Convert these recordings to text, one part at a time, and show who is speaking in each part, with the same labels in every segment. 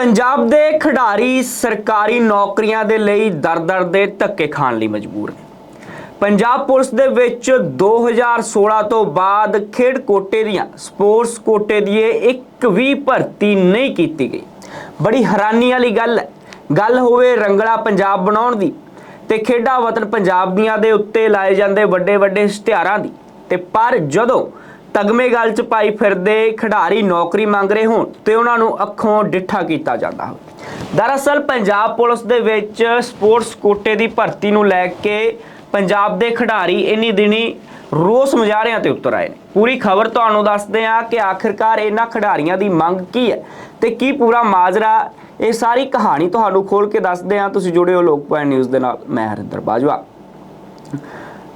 Speaker 1: ਪੰਜਾਬ ਦੇ ਖਿਡਾਰੀ ਸਰਕਾਰੀ ਨੌਕਰੀਆਂ ਦੇ ਲਈ ਦਰ-ਦਰ ਦੇ ਧੱਕੇ ਖਾਣ ਲਈ ਮਜਬੂਰ ਨੇ। ਪੰਜਾਬ ਪੁਲਿਸ ਦੇ ਵਿੱਚ 2016 ਤੋਂ ਬਾਅਦ ਖੇਡ ਕੋਟੇ ਦੀਆਂ, ਸਪੋਰਟਸ ਕੋਟੇ ਦੀ ਇਹ ਇੱਕ ਵੀ ਭਰਤੀ ਨਹੀਂ ਕੀਤੀ ਗਈ। ਬੜੀ ਹੈਰਾਨੀ ਵਾਲੀ ਗੱਲ ਹੈ। ਗੱਲ ਹੋਵੇ ਰੰਗਲਾ ਪੰਜਾਬ ਬਣਾਉਣ ਦੀ ਤੇ ਖੇਡਾਂ ਵਤਨ ਪੰਜਾਬ ਦੀਆਂ ਦੇ ਉੱਤੇ ਲਾਏ ਜਾਂਦੇ ਵੱਡੇ ਵੱਡੇ ਇਸ਼ਤਿਹਾਰਾਂ ਦੀ, ਤੇ ਪਰ ਜਦੋਂ ਤਗਮੇ ਗੱਲ ਚ ਪਾਈ ਫਿਰਦੇ ਖਿਡਾਰੀ ਨੌਕਰੀ ਮੰਗ ਰਹੇ ਹੋਣ ਤੇ ਉਹਨਾਂ ਨੂੰ ਅੱਖੋਂ ਡਿੱਠਾ ਕੀਤਾ ਜਾਂਦਾ ਹੋਵੇ। ਦਰਅਸਲ ਪੰਜਾਬ ਪੁਲਿਸ ਦੇ ਵਿੱਚ ਸਪੋਰਟਸ ਕੋਟੇ ਦੀ ਭਰਤੀ ਨੂੰ ਲੈ ਕੇ ਪੰਜਾਬ ਦੇ ਖਿਡਾਰੀ ਇੰਨੀ ਦਿਨੀ ਰੋਸ ਮੁਜ਼ਾਹਰਿਆਂ ਤੇ ਉਤਰ ਆਏ ਨੇ। ਪੂਰੀ ਖਬਰ ਤੁਹਾਨੂੰ ਦੱਸਦੇ ਆ ਕਿ ਆਖਿਰਕਾਰ ਇਹਨਾਂ ਖਿਡਾਰੀਆਂ ਦੀ ਮੰਗ ਕੀ ਹੈ ਤੇ ਕੀ ਪੂਰਾ ਮਾਜਰਾ ਇਹ ਸਾਰੀ ਕਹਾਣੀ ਤੁਹਾਨੂੰ ਖੋਲ ਕੇ ਦੱਸਦੇ ਆ ਤੁਸੀਂ ਜੁੜੇ ਹੋ ਲੋਕ ਨਿਊਜ਼ ਦੇ ਨਾਲ, ਮੈਂ ਹਰਿੰਦਰ ਬਾਜਵਾ।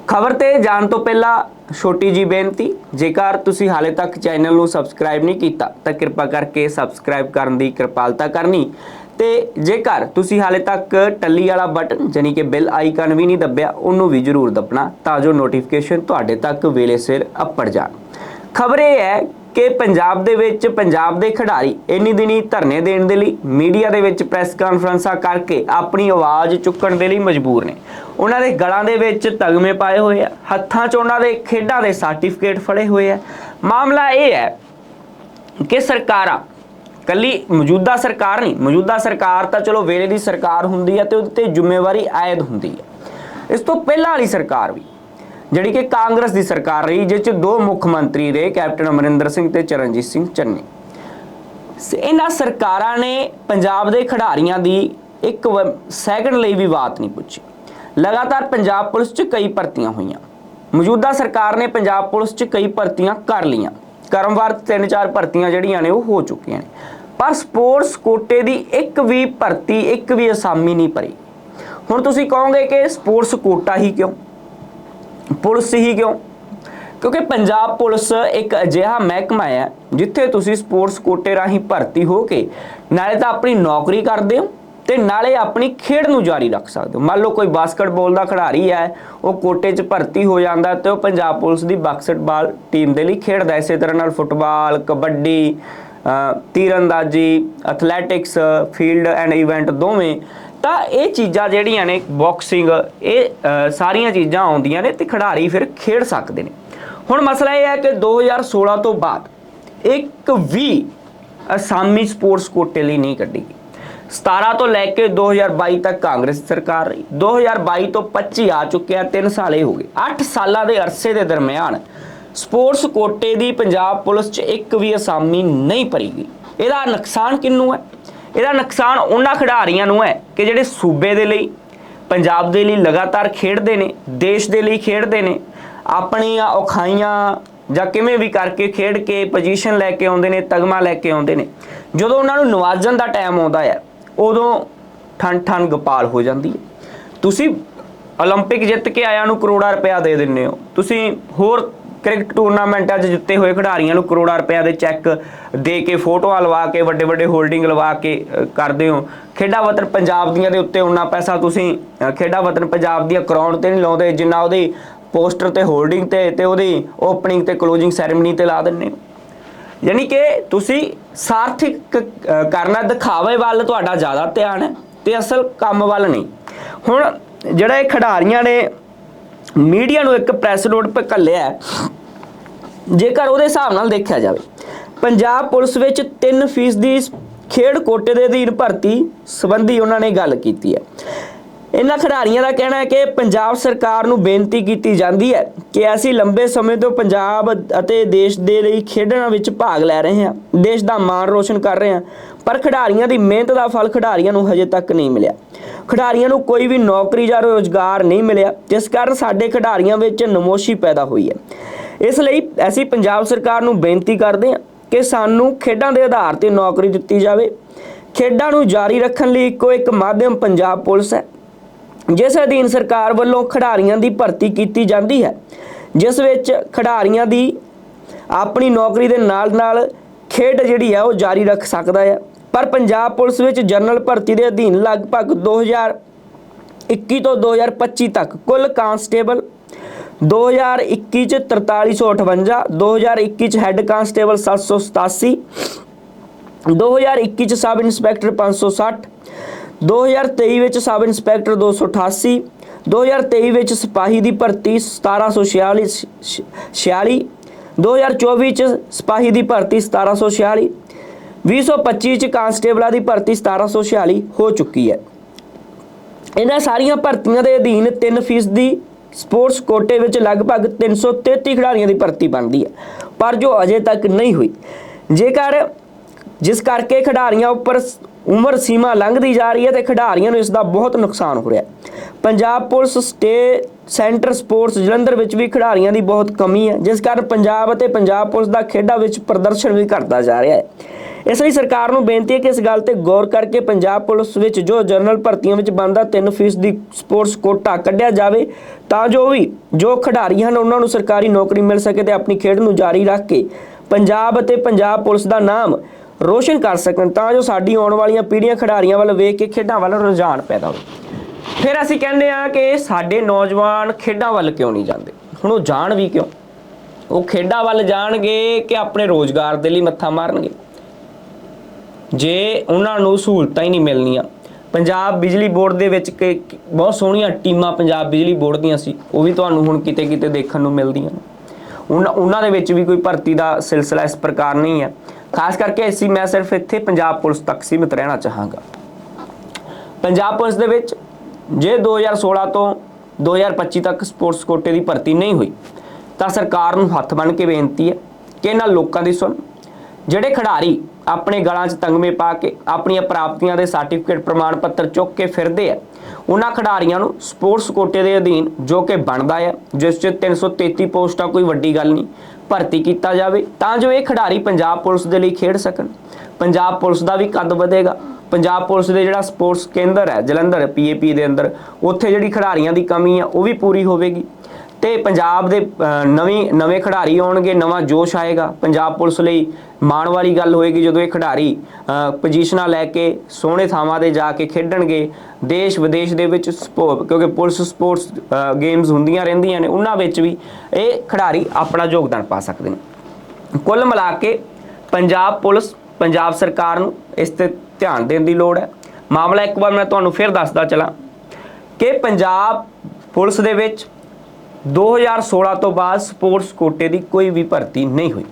Speaker 1: ਖਬਰ ਤੇ ਜਾਣ ਤੋਂ ਪਹਿਲਾਂ ਛੋਟੀ ਜੀ ਬੇਨਤੀ, ਜੇਕਰ ਤੁਸੀਂ ਹਾਲੇ ਤੱਕ ਚੈਨਲ ਨੂੰ ਸਬਸਕ੍ਰਾਈਬ ਨਹੀਂ ਕੀਤਾ, ਤਾਂ ਕਿਰਪਾ ਕਰਕੇ ਸਬਸਕ੍ਰਾਈਬ ਕਰਨ ਦੀ ਕਿਰਪਾਲਤਾ ਕਰਨੀ। ਤੇ ਜੇਕਰ ਤੁਸੀਂ ਹਾਲੇ ਤੱਕ ਟੱਲੀ ਵਾਲਾ ਬਟਨ ਜਾਨੀ ਕਿ ਬੈਲ ਆਈਕਨ ਵੀ ਨਹੀਂ ਦੱਬਿਆ, ਉਹਨੂੰ ਵੀ ਜ਼ਰੂਰ ਦੱਬਣਾ, ਤਾਂ ਜੋ ਨੋਟੀਫਿਕੇਸ਼ਨ ਤੁਹਾਡੇ ਤੱਕ ਵੇਲੇ ਸਿਰ ਅੱਪੜ ਜਾਣ। ਖਬਰ ਇਹ ਹੈ ਕਿ ਪੰਜਾਬ ਦੇ ਵਿੱਚ ਪੰਜਾਬ ਦੇ ਖਿਡਾਰੀ ਇੰਨੀ ਦਿਨੀ ਧਰਨੇ ਦੇਣ ਦੇ ਲਈ ਮੀਡੀਆ ਦੇ ਵਿੱਚ ਪ੍ਰੈਸ ਕਾਨਫਰੰਸਾਂ ਕਰਕੇ ਆਪਣੀ ਆਵਾਜ਼ ਚੁੱਕਣ ਦੇ ਲਈ ਮਜਬੂਰ ਨੇ। ਉਹਨਾਂ ਦੇ ਗਲਾਂ ਦੇ ਵਿੱਚ ਤਗਮੇ ਪਾਏ ਹੋਏ ਆ, ਹੱਥਾਂ 'ਚ ਉਹਨਾਂ ਦੇ ਖੇਡਾਂ ਦੇ ਸਰਟੀਫਿਕੇਟ ਫੜੇ ਹੋਏ ਆ। ਮਾਮਲਾ ਇਹ ਹੈ ਕਿ ਸਰਕਾਰਾਂ, ਕੱਲੀ ਮੌਜੂਦਾ ਸਰਕਾਰ ਨਹੀਂ, ਮੌਜੂਦਾ ਸਰਕਾਰ ਤਾਂ ਚਲੋ ਵੇਲੇ ਦੀ ਸਰਕਾਰ ਹੁੰਦੀ ਹੈ ਤੇ ਉਹਦੇ ਤੇ ਜ਼ਿੰਮੇਵਾਰੀ ਆਇਦ ਹੁੰਦੀ ਹੈ ਇਸ ਤੋਂ ਪਹਿਲਾਂ ਵਾਲੀ ਸਰਕਾਰ ਵੀ ਜਿਹੜੀ ਕਿ ਕਾਂਗਰਸ ਦੀ ਸਰਕਾਰ ਰਹੀ ਜਿਸ ਚ ਦੋ ਮੁੱਖ ਮੰਤਰੀ ਰਹੇ, ਕੈਪਟਨ ਅਮਰਿੰਦਰ ਸਿੰਘ ਤੇ ਚਰਨਜੀਤ ਸਿੰਘ ਚੰਨੀ। ਸ- ਇਹਨਾਂ ਸਰਕਾਰਾਂ ਨੇ ਪੰਜਾਬ ਦੇ ਖਿਡਾਰੀਆਂ ਦੀ ਇੱਕ ਸੈਕਿੰਡ ਲਈ ਵੀ ਬਾਤ ਨਹੀਂ ਪੁੱਛੀ। ਲਗਾਤਾਰ ਪੰਜਾਬ ਪੁਲਿਸ 'ਚ ਕਈ ਭਰਤੀਆਂ ਹੋਈਆਂ। ਮੌਜੂਦਾ ਸਰਕਾਰ ਨੇ ਪੰਜਾਬ ਪੁਲਿਸ 'ਚ ਕਈ ਭਰਤੀਆਂ ਕਰ ਲਈਆਂ। ਕਰਮਵਾਰ ਤਿੰਨ ਚਾਰ ਭਰਤੀਆਂ ਜਿਹੜੀਆਂ ਨੇ, ਉਹ ਹੋ ਚੁੱਕੀਆਂ ਨੇ। ਪਰ ਸਪੋਰਟਸ ਕੋਟੇ ਦੀ ਇੱਕ ਵੀ ਭਰਤੀ, ਇੱਕ ਵੀ ਅਸਾਮੀ ਨਹੀਂ ਭਰੀ। ਹੁਣ ਤੁਸੀਂ ਕਹੋਗੇ ਕਿ ਸਪੋਰਟਸ ਕੋਟਾ ਹੀ ਕਿਉਂ? ਪੁਲਿਸ ਹੀ ਕਿਉਂ? ਕਿਉਂਕਿ ਪੰਜਾਬ ਪੁਲਿਸ ਇੱਕ ਅਜਿਹਾ ਮਹਿਕਮਾ ਹੈ ਜਿੱਥੇ ਤੁਸੀਂ ਸਪੋਰਟਸ ਕੋਟੇ ਰਾਹੀਂ ਭਰਤੀ ਹੋ ਕੇ ਨਾਲੇ ਤਾਂ ਆਪਣੀ ਨੌਕਰੀ ਕਰਦੇ ਹੋ ਤੇ ਨਾਲੇ ਆਪਣੀ ਖੇਡ ਨੂੰ ਜਾਰੀ ਰੱਖ ਸਕਦੇ ਹੋ। ਮੰਨ ਲਓ ਕੋਈ ਬਾਸਕਟਬਾਲ ਦਾ ਖਿਡਾਰੀ ਹੈ, ਉਹ ਕੋਟੇ 'ਚ ਭਰਤੀ ਹੋ ਜਾਂਦਾ ਤੇ ਉਹ ਪੰਜਾਬ ਪੁਲਿਸ ਦੀ ਬਾਸਕਟਬਾਲ ਟੀਮ ਦੇ ਲਈ ਖੇਡਦਾ ਇਸੇ ਤਰ੍ਹਾਂ ਨਾਲ ਫੁੱਟਬਾਲ, ਕਬੱਡੀ ਤੀਰਅੰਦਾਜ਼ੀ ਤੀਰੰਦਾਜ਼ੀ ਐਥਲੈਟਿਕਸ ਫੀਲਡ ਐਂਡ ਇਵੈਂਟ ਦੋਵੇਂ, ਤਾਂ ਇਹ ਚੀਜ਼ਾਂ ਜਿਹੜੀਆਂ ਨੇ ਬਾਕਸਿੰਗ ਇਹ ਸਾਰੀਆਂ ਚੀਜ਼ਾਂ ਆਉਂਦੀਆਂ ਨੇ ਤੇ ਖਿਡਾਰੀ ਫਿਰ ਖੇਡ ਸਕਦੇ ਨੇ। ਹੁਣ ਮਸਲਾ ਇਹ ਹੈ ਕਿ 2016 ਤੋਂ ਬਾਅਦ ਇੱਕ ਵੀ ਅਸਾਮੀ ਸਪੋਰਟਸ ਕੋਟੇ ਲਈ ਨਹੀਂ ਕੱਢੀ ਗਈ। 17 ਤੋਂ ਲੈ ਕੇ 2022 ਤੱਕ ਕਾਂਗਰਸ ਸਰਕਾਰ ਰਹੀ। 2022 ਤੋਂ 25 ਆ ਚੁੱਕਿਆ 3 ਸਾਲ ਹੀ ਹੋ ਗਏ। 8 ਸਾਲਾਂ ਦੇ ਅਰਸੇ ਦੇ ਦਰਮਿਆਨ ਸਪੋਰਟਸ ਕੋਟੇ ਦੀ ਪੰਜਾਬ ਪੁਲਿਸ 'ਚ ਇੱਕ ਵੀ ਅਸਾਮੀ ਨਹੀਂ ਭਰੀ ਗਈ ਇਹਦਾ ਨੁਕਸਾਨ ਕਿੰਨੂੰ ਹੈ ਇਹਦਾ ਨੁਕਸਾਨ ਉਹਨਾਂ ਖਿਡਾਰੀਆਂ ਨੂੰ ਹੈ ਕਿ ਜਿਹੜੇ ਸੂਬੇ ਦੇ ਲਈ ਪੰਜਾਬ ਦੇ ਲਈ ਲਗਾਤਾਰ ਖੇਡਦੇ ਨੇ ਦੇਸ਼ ਦੇ ਲਈ ਖੇਡਦੇ ਨੇ ਆਪਣੀਆਂ ਔਖਾਈਆਂ ਜਾਂ ਕਿਵੇਂ ਵੀ ਕਰਕੇ ਖੇਡ ਕੇ ਪੋਜੀਸ਼ਨ ਲੈ ਕੇ ਆਉਂਦੇ ਨੇ ਤਗਮਾ ਲੈ ਕੇ ਆਉਂਦੇ ਨੇ ਜਦੋਂ ਉਹਨਾਂ ਨੂੰ ਨਵਾਜਣ ਦਾ ਟਾਈਮ ਆਉਂਦਾ ਹੈ ਉਦੋਂ ਠਣ ਠਣ ਗੋਪਾਲ ਹੋ ਜਾਂਦੀ ਹੈ ਤੁਸੀਂ 올림픽 ਜਿੱਤ ਕੇ ਆਇਆਂ ਨੂੰ ਕਰੋੜਾਂ ਰੁਪਇਆ ਦੇ ਦਿੰਦੇ ਹੋ ਤੁਸੀਂ ਹੋਰ ਕ੍ਰਿਕਟ ਟੂਰਨਾਮੈਂਟਾਂ 'ਚ ਜਿੱਤੇ ਹੋਏ ਖਿਡਾਰੀਆਂ ਨੂੰ ਕਰੋੜਾਂ ਰੁਪਇਆ ਦੇ ਚੈੱਕ ਦੇ ਕੇ ਫੋਟੋਆਂ ਲਵਾ ਕੇ ਵੱਡੇ ਵੱਡੇ ਹੋਲਡਿੰਗ ਲਵਾ ਕੇ ਕਰਦੇ ਹੋ। ਖੇਡਾਂ ਵਤਨ ਪੰਜਾਬ ਦੀਆਂ ਦੇ ਉੱਤੇ ਉਨਾ ਪੈਸਾ ਤੁਸੀਂ ਅ, ਖੇਡਾਂ ਵਤਨ ਪੰਜਾਬ ਦੀਆਂ ਕਰਾਉਣ ਤੇ ਨਹੀਂ ਲਾਉਂਦੇ ਜਿੰਨਾ ਉਹਦੀ ਪੋਸਟਰ ਤੇ ਹੋਲਡਿੰਗ ਤੇ ਤੇ ਉਹਦੀ ਓਪਨਿੰਗ ਤੇ ਕਲੋਜ਼ਿੰਗ ਸੈਰੇਮਨੀ ਤੇ ਲਾ ਦਿੰਦੇ ਹੋ। ਯਾਨੀ ਕਿ ਤੁਸੀਂ ਸਾਰਥਿਕ ਕਰਨਾ ਦਿਖਾਵੇ ਵੱਲ ਤੁਹਾਡਾ ਜ਼ਿਆਦਾ ਧਿਆਨ ਹੈ ਤੇ ਅਸਲ ਕੰਮ ਵੱਲ ਨਹੀਂ। ਹੁਣ ਜਿਹੜਾ ਇਹ ਖਿਡਾਰੀਆਂ ਨੇ ਮੀਡੀਆ ਨੂੰ ਇੱਕ ਪ੍ਰੈਸ ਨੋਟ 'ਤੇ ਘੱਲਿਆ ਜੇਕਰ ਉਹਦੇ ਹਿਸਾਬ ਨਾਲ ਦੇਖਿਆ ਜਾਵੇ, ਪੰਜਾਬ ਪੁਲਿਸ ਵਿੱਚ 3% ਦੀ ਖੇਡ ਕੋਟੇ ਦੇ ਅਧੀਨ ਭਰਤੀ ਸੰਬੰਧੀ ਉਹਨਾਂ ਨੇ ਗੱਲ ਕੀਤੀ ਹੈ। ਇਹਨਾਂ ਖਿਡਾਰੀਆਂ ਦਾ ਕਹਿਣਾ ਹੈ ਕਿ ਪੰਜਾਬ ਸਰਕਾਰ ਨੂੰ ਬੇਨਤੀ ਕੀਤੀ ਜਾਂਦੀ ਹੈ ਕਿ ਅਸੀਂ ਲੰਬੇ ਸਮੇਂ ਤੋਂ ਪੰਜਾਬ ਅਤੇ ਦੇਸ਼ ਦੇ ਲਈ ਖੇਡਾਂ ਵਿੱਚ ਭਾਗ ਲੈ ਰਹੇ ਹਾਂ, ਦੇਸ਼ ਦਾ ਮਾਣ ਰੋਸ਼ਨ ਕਰ ਰਹੇ ਹਾਂ। ਪਰ ਖਿਡਾਰੀਆਂ ਦੀ ਮਿਹਨਤ ਦਾ ਫਲ ਖਿਡਾਰੀਆਂ ਨੂੰ ਹਜੇ ਤੱਕ ਨਹੀਂ ਮਿਲਿਆ। ਖਿਡਾਰੀਆਂ ਨੂੰ ਕੋਈ ਵੀ ਨੌਕਰੀ ਜਾਂ ਰੋਜ਼ਗਾਰ ਨਹੀਂ ਮਿਲਿਆ, ਜਿਸ ਕਾਰਨ ਸਾਡੇ ਖਿਡਾਰੀਆਂ ਵਿੱਚ ਨਮੋਸ਼ੀ ਪੈਦਾ ਹੋਈ ਹੈ। ਇਸ ਲਈ ਅਸੀਂ ਪੰਜਾਬ ਸਰਕਾਰ ਨੂੰ ਬੇਨਤੀ ਕਰਦੇ ਹਾਂ ਕਿ ਸਾਨੂੰ ਖੇਡਾਂ ਦੇ ਆਧਾਰ ਤੇ ਨੌਕਰੀ ਦਿੱਤੀ ਜਾਵੇ। ਖੇਡਾਂ ਨੂੰ ਜਾਰੀ ਰੱਖਣ ਲਈ ਇੱਕੋ ਇੱਕ ਮਾਧਿਅਮ ਪੰਜਾਬ ਪੁਲਿਸ ਹੈ, ਜਿਸ ਅਧੀਨ ਸਰਕਾਰ ਵੱਲੋਂ ਖਿਡਾਰੀਆਂ ਦੀ ਭਰਤੀ ਕੀਤੀ ਜਾਂਦੀ ਹੈ, ਜਿਸ ਵਿੱਚ ਖਿਡਾਰੀਆਂ ਦੀ ਆਪਣੀ ਨੌਕਰੀ ਦੇ ਨਾਲ-ਨਾਲ ਖੇਡ ਜਿਹੜੀ ਹੈ ਉਹ ਜਾਰੀ ਰੱਖ ਸਕਦਾ ਹੈ। ਪਰ ਪੰਜਾਬ ਪੁਲਿਸ ਵਿੱਚ ਜਨਰਲ ਭਰਤੀ ਦੇ ਅਧੀਨ ਲਗਭਗ 2021 ਤੋਂ 2025 ਤੱਕ ਕੁੱਲ ਕਾਂਸਟੇਬਲ 2021 ਚ 4358 2021 ਚ ਹੈੱਡ ਕਾਂਸਟੇਬਲ 787 2021 ਚ ਸਬ ਇੰਸਪੈਕਟਰ 560 2023 ਵਿੱਚ ਸਬ ਇੰਸਪੈਕਟਰ 288 2023 ਵਿੱਚ ਸਿਪਾਹੀ ਦੀ ਭਰਤੀ 1746 46 2024 ਚ ਸਿਪਾਹੀ ਦੀ ਭਰਤੀ 1746 2025 ਚ ਕਾਂਸਟੇਬਲਾਂ ਦੀ ਭਰਤੀ 1746 ਹੋ ਚੁੱਕੀ ਹੈ। ਇਹਨਾਂ ਸਾਰੀਆਂ ਭਰਤੀਆਂ ਦੇ ਅਧੀਨ 3% ਦੀ ਸਪੋਰਟਸ ਕੋਟੇ ਵਿੱਚ ਲਗਭਗ 333 ਖਿਡਾਰੀਆਂ ਦੀ ਭਰਤੀ ਬਣਦੀ ਹੈ, ਪਰ ਜੋ ਅਜੇ ਤੱਕ ਨਹੀਂ ਹੋਈ। ਜੇਕਰ ਜਿਸ ਕਰਕੇ ਖਿਡਾਰੀਆਂ ਉੱਪਰ ਉਮਰ ਸੀਮਾ ਲੰਘਦੀ ਜਾ ਰਹੀ ਹੈ ਤੇ ਖਿਡਾਰੀਆਂ ਨੂੰ ਇਸ ਦਾ ਬਹੁਤ ਨੁਕਸਾਨ ਹੋ ਰਿਹਾ ਪੰਜਾਬ ਪੁਲਿਸ ਸਟੇ, ਸੈਂਟਰ ਸਪੋਰਟਸ ਜਲੰਧਰ ਵਿੱਚ ਵੀ ਖਿਡਾਰੀਆਂ ਦੀ ਬਹੁਤ ਕਮੀ ਹੈ, ਜਿਸ ਕਾਰਨ ਪੰਜਾਬ ਅਤੇ ਪੰਜਾਬ ਪੁਲਿਸ ਦਾ ਖੇਡਾਂ ਵਿੱਚ ਪ੍ਰਦਰਸ਼ਨ ਵੀ ਘਟਦਾ ਜਾ ਰਿਹਾ ਹੈ। ਇਸ ਲਈ ਸਰਕਾਰ ਨੂੰ ਬੇਨਤੀ ਹੈ ਕਿ ਇਸ ਗੱਲ ਤੇ ਗੌਰ ਕਰਕੇ ਪੰਜਾਬ ਪੁਲਿਸ ਵਿੱਚ ਜੋ ਜਨਰਲ ਭਰਤੀਆਂ ਵਿੱਚ ਬਣਦਾ 3% ਦੀ ਸਪੋਰਟਸ ਕੋਟਾ ਕੱਢਿਆ ਜਾਵੇ, ਤਾਂ ਜੋ ਵੀ ਜੋ ਖਿਡਾਰੀ ਹਨ, ਉਹਨਾਂ ਨੂੰ ਸਰਕਾਰੀ ਨੌਕਰੀ ਮਿਲ ਸਕੇ ਤੇ ਆਪਣੀ ਖੇਡ ਨੂੰ ਜਾਰੀ ਰੱਖ ਕੇ ਪੰਜਾਬ ਅਤੇ ਪੰਜਾਬ ਪੁਲਿਸ ਦਾ ਨਾਮ ਰੋਸ਼ਨ ਕਰ ਸਕਣ, ਤਾਂ ਜੋ ਸਾਡੀ ਆਉਣ ਵਾਲੀਆਂ ਪੀੜ੍ਹੀਆਂ ਖਿਡਾਰੀਆਂ ਵੱਲ ਵੇਖ ਕੇ ਖੇਡਾਂ ਵੱਲ ਰੁਝਾਨ ਪੈਦਾ ਹੋਵੇ। ਫਿਰ ਅਸੀਂ ਕਹਿੰਦੇ ਆ ਕਿ ਸਾਡੇ ਨੌਜਵਾਨ ਖੇਡਾਂ ਵੱਲ ਕਿਉਂ ਨਹੀਂ ਜਾਂਦੇ? ਹੁਣ ਉਹ ਜਾਣ ਵੀ ਕਿਉਂ? ਉਹ ਖੇਡਾਂ ਵੱਲ ਜਾਣਗੇ ਕਿ ਆਪਣੇ ਰੋਜ਼ਗਾਰ ਦੇ ਲਈ ਮੱਥਾ ਮਾਰਨਗੇ? ਜੇ ਉਹਨਾਂ ਨੂੰ ਸਹੂਲਤਾਂ ਹੀ ਨਹੀਂ ਮਿਲਣੀਆਂ। ਪੰਜਾਬ ਬਿਜਲੀ ਬੋਰਡ ਦੇ ਵਿੱਚ ਕਿ- ਬਹੁਤ ਸੋਹਣੀਆਂ ਟੀਮਾਂ ਪੰਜਾਬ ਬਿਜਲੀ ਬੋਰਡ ਦੀਆਂ ਸੀ, ਉਹ ਵੀ ਤੁਹਾਨੂੰ ਹੁਣ ਕਿਤੇ ਕਿਤੇ ਦੇਖਣ ਨੂੰ ਮਿਲਦੀਆਂ ਉਹਨਾਂ ਉਹਨਾਂ ਦੇ ਵਿੱਚ ਵੀ ਕੋਈ ਭਰਤੀ ਦਾ ਸਿਲਸਿਲਾ ਇਸ ਪ੍ਰਕਾਰ ਨਹੀਂ ਹੈ। ਖਾਸ ਕਰਕੇ ਅਸੀਂ ਮੈਂ ਸਿਰਫ ਇੱਥੇ ਪੰਜਾਬ ਪੁਲਿਸ ਤੱਕ ਸੀਮਿਤ ਰਹਿਣਾ ਚਾਹਾਂਗਾ। ਪੰਜਾਬ ਪੁਲਿਸ ਦੇ ਵਿੱਚ ਜੇ 2016 ਤੋਂ 2025 ਤੱਕ ਸਪੋਰਟਸ ਕੋਟੇ ਦੀ ਭਰਤੀ ਨਹੀਂ ਹੋਈ, ਤਾਂ ਸਰਕਾਰ ਨੂੰ ਹੱਥ ਬੰਨ੍ਹ ਕੇ ਬੇਨਤੀ ਹੈ ਕਿ ਇਹਨਾਂ ਲੋਕਾਂ ਦੀ ਸੁਣ। ਜਿਹੜੇ ਖਿਡਾਰੀ ਆਪਣੇ ਗਲਾਂ 'ਚ ਤੰਗਮੇ ਪਾ ਕੇ ਆਪਣੀਆਂ ਪ੍ਰਾਪਤੀਆਂ ਦੇ ਸਰਟੀਫਿਕੇਟ ਪ੍ਰਮਾਣ ਪੱਤਰ ਚੁੱਕ ਕੇ ਫਿਰਦੇ ਆ। ਉਹਨਾਂ ਖਿਡਾਰੀਆਂ ਨੂੰ ਸਪੋਰਟਸ ਕੋਟੇ ਦੇ ਅਧੀਨ ਜੋ ਕਿ ਬਣਦਾ ਹੈ ਜਿਸ 'ਚ 333 ਪੋਸਟਾਂ ਕੋਈ ਵੱਡੀ ਗੱਲ ਨਹੀਂ, ਭਰਤੀ ਕੀਤਾ ਜਾਵੇ ਤਾਂ ਜੋ ਇਹ ਖਿਡਾਰੀ ਪੰਜਾਬ ਪੁਲਿਸ ਦੇ ਲਈ ਖੇਡ ਸਕਣ। ਪੰਜਾਬ ਪੁਲਿਸ ਦਾ ਵੀ ਕੱਦ ਵਧੇਗਾ। ਪੰਜਾਬ ਪੁਲਿਸ ਦੇ ਜਿਹੜਾ ਸਪੋਰਟਸ ਕੇਂਦਰ ਹੈ, ਜਲੰਧਰ, ਪੀਏਪੀ ਦੇ ਅੰਦਰ, ਉੱਥੇ ਜਿਹੜੀ ਖਿਡਾਰੀਆਂ ਦੀ ਕਮੀ ਆ, ਉਹ ਵੀ ਪੂਰੀ ਹੋਵੇਗੀ। ਤੇ ਪੰਜਾਬ ਦੇ ਨਵੀਂ ਨਵੇਂ ਖਿਡਾਰੀ ਆਉਣਗੇ ਨਵਾਂ ਜੋਸ਼ ਆਏਗਾ। ਪੰਜਾਬ ਪੁਲਿਸ ਲਈ ਮਾਣ ਵਾਲੀ ਗੱਲ ਹੋਏਗੀ ਜਦੋਂ ਇਹ ਖਿਡਾਰੀ ਅ, ਪੋਜੀਸ਼ਨਾਂ ਲੈ ਕੇ ਸੋਹਣੇ ਥਾਵਾਂ ਤੇ ਜਾ ਕੇ ਖੇਡਣਗੇ। ਦੇਸ਼ ਵਿਦੇਸ਼ ਦੇ ਵਿੱਚ ਸਪੋ- ਕਿਉਂਕਿ ਪੁਲਿਸ ਸਪੋਰਟਸ ਗੇਮਸ ਹੁੰਦੀਆਂ ਰਹਿੰਦੀਆਂ ਨੇ ਉਹਨਾਂ ਵਿੱਚ ਵੀ ਇਹ ਖਿਡਾਰੀ ਆਪਣਾ ਯੋਗਦਾਨ ਪਾ ਸਕਦੇ ਨੇ। ਕੁੱਲ ਮਿਲਾ ਕੇ ਪੰਜਾਬ ਪੁਲਿਸ ਪੰਜਾਬ ਸਰਕਾਰ ਨੂੰ ਇਸ ਤੇ ਧਿਆਨ ਦੇਣ ਦੀ ਲੋੜ ਹੈ। ਮਾਮਲਾ ਇੱਕ ਵਾਰ ਮੈਂ ਤੁਹਾਨੂੰ ਫਿਰ ਦੱਸਦਾ ਚਲਾਂ ਕਿ ਪੰਜਾਬ ਪੁਲਿਸ ਦੇ ਵਿੱਚ 2016 ਤੋਂ ਬਾਅਦ ਸਪੋਰਟਸ ਕੋਟੇ ਦੀ ਕੋਈ ਵੀ ਭਰਤੀ ਨਹੀਂ ਹੋਈ,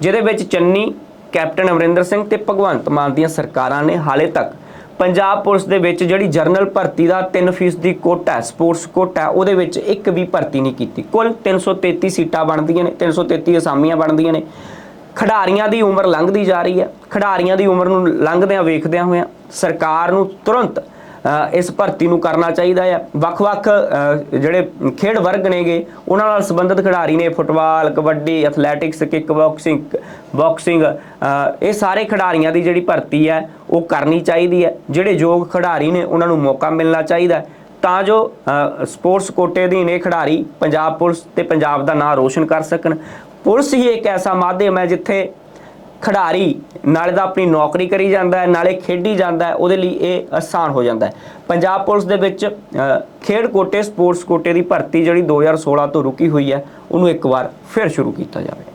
Speaker 1: ਜਿਹਦੇ ਵਿੱਚ ਚੰਨੀ, ਕੈਪਟਨ ਅਮਰਿੰਦਰ ਸਿੰਘ ਤੇ ਭਗਵੰਤ ਮਾਨ ਦੀਆਂ ਸਰਕਾਰਾਂ ਨੇ ਹਾਲੇ ਤੱਕ ਪੰਜਾਬ ਪੁਲਿਸ ਦੇ ਵਿੱਚ ਜਿਹੜੀ ਜਰਨਲ ਭਰਤੀ ਦਾ 3% ਦੀ ਕੋਟਾ ਹੈ, ਸਪੋਰਟਸ ਕੋਟਾ ਹੈ, ਉਹਦੇ ਵਿੱਚ ਇੱਕ ਵੀ ਭਰਤੀ ਨਹੀਂ ਕੀਤੀ। ਕੁੱਲ 333 ਸੀਟਾਂ ਬਣਦੀਆਂ ਨੇ 333 ਅਸਾਮੀਆਂ ਬਣਦੀਆਂ ਨੇ। ਖਿਡਾਰੀਆਂ ਦੀ ਉਮਰ ਲੰਘਦੀ ਜਾ ਰਹੀ ਹੈ, ਖਿਡਾਰੀਆਂ ਦੀ ਉਮਰ ਨੂੰ ਲੰਘਦਿਆਂ ਵੇਖਦਿਆਂ ਹੋਇਆਂ ਸਰਕਾਰ ਨੂੰ ਤੁਰੰਤ ਇਸ ਭਰਤੀ ਨੂੰ ਕਰਨਾ ਚਾਹੀਦਾ ਹੈ ਵੱਖ-ਵੱਖ ਜਿਹੜੇ ਖੇਡ ਵਰਗ ਨੇਗੇ, ਉਹਨਾਂ ਨਾਲ ਸੰਬੰਧਿਤ ਖਿਡਾਰੀ ਨੇ football, kabaddi, athletics kick boxing boxing ਇਹ ਸਾਰੇ ਖਿਡਾਰੀਆਂ ਦੀ ਜਿਹੜੀ ਭਰਤੀ ਹੈ, ਉਹ ਕਰਨੀ ਚਾਹੀਦੀ ਹੈ। ਜਿਹੜੇ ਯੋਗ ਖਿਡਾਰੀ ਨੇ, ਉਹਨਾਂ ਨੂੰ ਮੌਕਾ ਮਿਲਣਾ ਚਾਹੀਦਾ ਤਾਂ ਜੋ ਸਪੋਰਟਸ ਕੋਟੇ ਅਧੀਨ ਇਹ ਖਿਡਾਰੀ ਪੰਜਾਬ ਪੁਲਿਸ ਤੇ ਪੰਜਾਬ ਦਾ ਨਾਂ ਰੋਸ਼ਨ ਕਰ ਸਕਣ। ਪੁਲਿਸ ਹੀ ਇੱਕ ਐਸਾ ਮਾਧਿਅਮ ਹੈ, ਜਿੱਥੇ ਖਿਡਾਰੀ ਨਾਲੇ ਤਾਂ ਆਪਣੀ ਨੌਕਰੀ ਕਰੀ ਜਾਂਦਾ ਹੈ, ਨਾਲੇ ਖੇਡੀ ਜਾਂਦਾ ਹੈ, ਉਹਦੇ ਲਈ ਇਹ ਆਸਾਨ ਹੋ ਜਾਂਦਾ ਹੈ। ਪੰਜਾਬ ਪੁਲਿਸ ਦੇ ਵਿੱਚ ਖੇਡ ਕੋਟੇ, ਸਪੋਰਟਸ ਕੋਟੇ ਦੀ ਭਰਤੀ ਜਿਹੜੀ 2016 ਤੋਂ ਰੁਕੀ ਹੋਈ ਹੈ, ਉਹਨੂੰ ਇੱਕ ਵਾਰ ਫਿਰ ਸ਼ੁਰੂ ਕੀਤਾ ਜਾਵੇ।